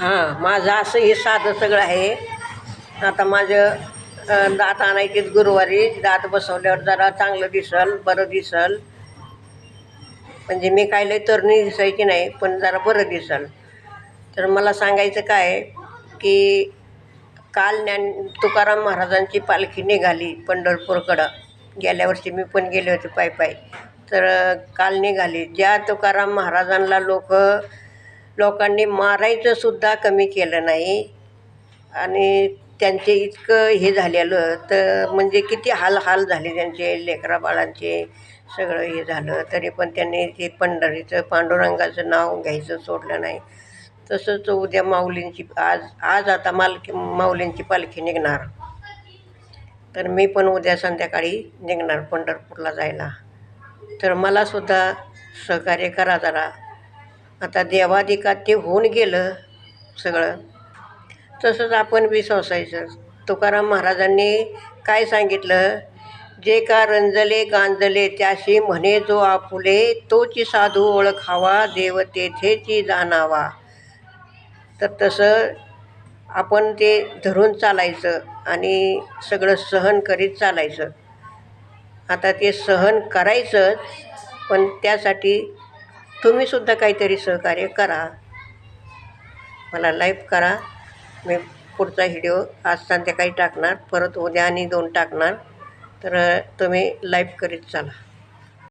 हां माझं असं हे साधं सगळं आहे. आता माझं दात आणायचे गुरुवारी. दात बसवल्यावर जरा चांगलं दिसल बरं दिसल. म्हणजे मी काय लय तरणी दिसायची नाही पण जरा बरं दिसल. तर मला सांगायचं काय की काल ज्ञान तुकाराम महाराजांची पालखी निघाली पंढरपूरकडं. गेल्या वर्षी मी पण गेले होते पायी पायी. तर काल निघाली. ज्या तुकाराम महाराजांना लोक लोकांनी मारायचं सुद्धा कमी केलं नाही. आणि त्यांचे इतकं हे झालेलं तर म्हणजे किती हाल हाल झाले त्यांचे लेकरा बाळांचे. सगळं हे झालं. तरी पण त्यांनी ते पंढरीचं पांडुरंगाचं नाव घ्यायचं सोडलं नाही. तसंच उद्या माऊलींची आज आज आता मालकी माऊलींची पालखी निघणार. तर मी पण उद्या संध्याकाळी निघणार पंढरपूरला जायला. तर मलासुद्धा सहकार्य करा जरा. आता देवाधिकात ते होऊन गेलं सगळं. तसंच आपण बी तुकाराम महाराजांनी काय सांगितलं? जे का रंजले गांजले त्याशी म्हणे जो आपुले तोची साधू ओळखावा देव तेथेची जाणावा. तर तसं आपण ते धरून चालायचं आणि सगळं सहन करीत चालायचं. आता ते सहन करायचंच पण त्यासाठी तुम्हीसुद्धा काहीतरी सहकार्य करा. मला लाईक करा. मी पुढचा व्हिडिओ आज संध्याकाळी टाकणार परत उद्या आणि दोन टाकणार. तर तुम्ही लाईक करीत चाला.